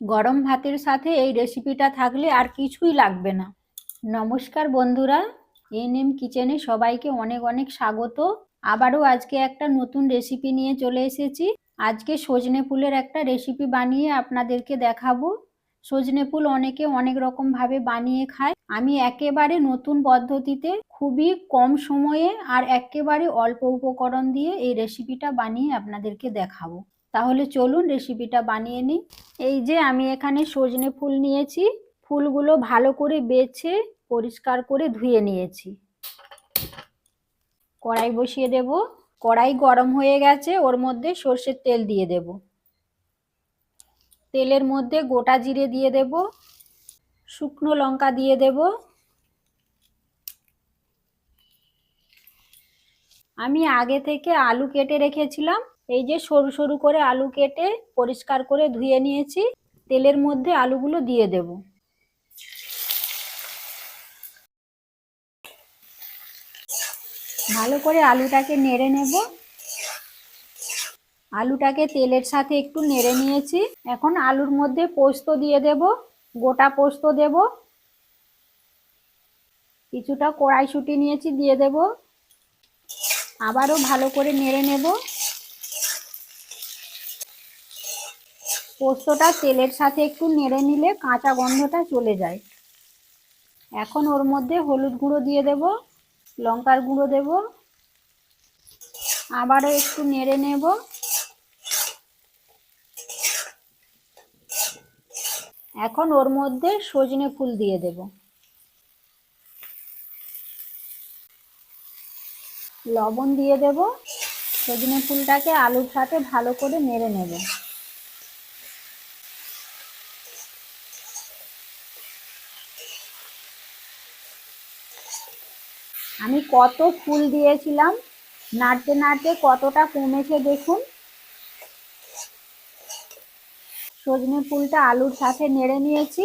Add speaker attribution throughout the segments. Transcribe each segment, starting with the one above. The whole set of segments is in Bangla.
Speaker 1: গরম ভাতের সাথে এই রেসিপিটা থাকলে আর কিছুই লাগবে না। নমস্কার বন্ধুরা এনএম কিচেনে সবাইকে অনেক অনেক স্বাগত। আবারও আজকে একটা নতুন রেসিপি নিয়ে চলে এসেছি। আজকে সজনে ফুলের একটা রেসিপি বানিয়ে আপনাদেরকে দেখাবো। সজনে ফুল অনেকে অনেক রকম ভাবে বানিয়ে খায়। আমি একেবারে নতুন পদ্ধতিতে খুবই কম সময়ে আর একেবারে অল্প উপকরণ দিয়ে এই রেসিপিটা বানিয়ে আপনাদেরকে দেখাবো। তাহলে চলুন রেসিপিটা বানিয়ে নিই। এই যে আমি এখানে সজনে ফুল নিয়েছি, ফুলগুলো ভালো করে বেছে, পরিষ্কার করে ধুয়ে নিয়েছি। কড়াই বসিয়ে দেব। কড়াই গরম হয়ে গেছে, ওর মধ্যে সর্ষের তেল দিয়ে দেব। তেলের মধ্যে গোটা জিরে দিয়ে দেব। শুকনো লঙ্কা দিয়ে দেব। আমি আগে থেকে আলু কেটে রেখেছিলাম এই যে সরু সরু করে আলু কেটে পরিষ্কার করে ধুয়ে নিয়েছি, তেলের মধ্যে আলুগুলো দিয়ে দেব। ভালো করে আলুটাকে নেড়ে নেব। আলুটাকে তেলের সাথে একটু নেড়ে নিয়েছি। এখন আলুর মধ্যে পোস্ত দিয়ে দেব, গোটা পোস্ত দেব। কিছুটা কড়াইশুঁটি নিয়েছি, দিয়ে দেব। আবারও ভালো করে নেড়ে নেব। পোস্তটা তেলের সাথে একটু নেড়ে নিলে কাঁচা গন্ধটা চলে যায়। এখন ওর মধ্যে হলুদ গুঁড়ো দিয়ে দেব, লঙ্কার গুঁড়ো দেব, আবারও একটু নেড়ে নেব। এখন ওর মধ্যে সজনে ফুল দিয়ে দেব। লবণ দিয়ে দেব। সজনে ফুলটাকে আলুর সাথে ভালো করে নেড়ে নেব। আমি কত ফুল দিয়েছিলাম, নাড়তে নাড়তে কতটা কমেছে দেখুন। সজনে ফুলটা আলুর সাথে নেড়ে নিয়েছি।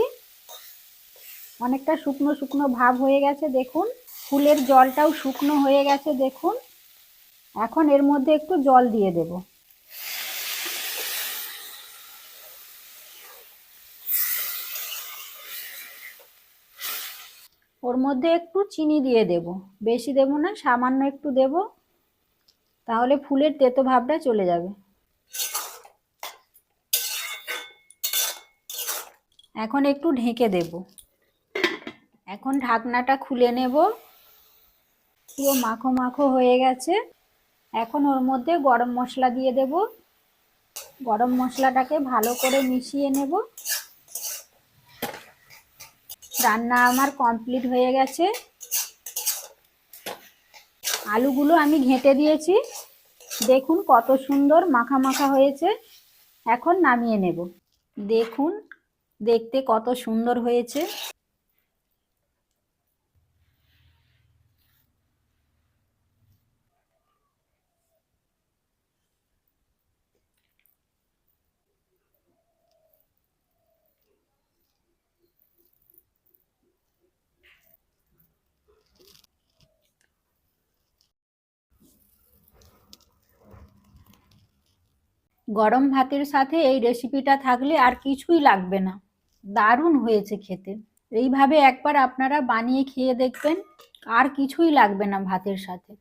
Speaker 1: অনেকটা শুকনো শুকনো ভাব হয়ে গেছে দেখুন। ফুলের জলটাও শুকনো হয়ে গেছে দেখুন। এখন এর মধ্যে একটু জল দিয়ে দেব। ওর মধ্যে একটু চিনি দিয়ে দেব। বেশি দেব না, সামান্য একটু দেব, তাহলে ফুলের তেতো ভাবটা চলে যাবে। এখন একটু ঢেকে দেব। এখন ঢাকনাটা খুলে নেব। পুরো মাখো মাখো হয়ে গেছে। এখন ওর মধ্যে গরম মশলা দিয়ে দেব। গরম মশলাটাকে ভালো করে মিশিয়ে নেব। রান্না আমার কমপ্লিট হয়ে গেছে। আলুগুলো আমি ঘেঁটে দিয়েছি। দেখুন কত সুন্দর মাখা মাখা হয়েছে। এখন নামিয়ে নেব। দেখুন, দেখতে কত সুন্দর হয়েছে। গরম ভাতের সাথে এই রেসিপিটা থাকলে আর কিছুই লাগবে না। দারুণ হয়েছে খেতে। এইভাবে একবার আপনারা বানিয়ে খেয়ে দেখবেন, আর কিছুই লাগবে না ভাতের সাথে।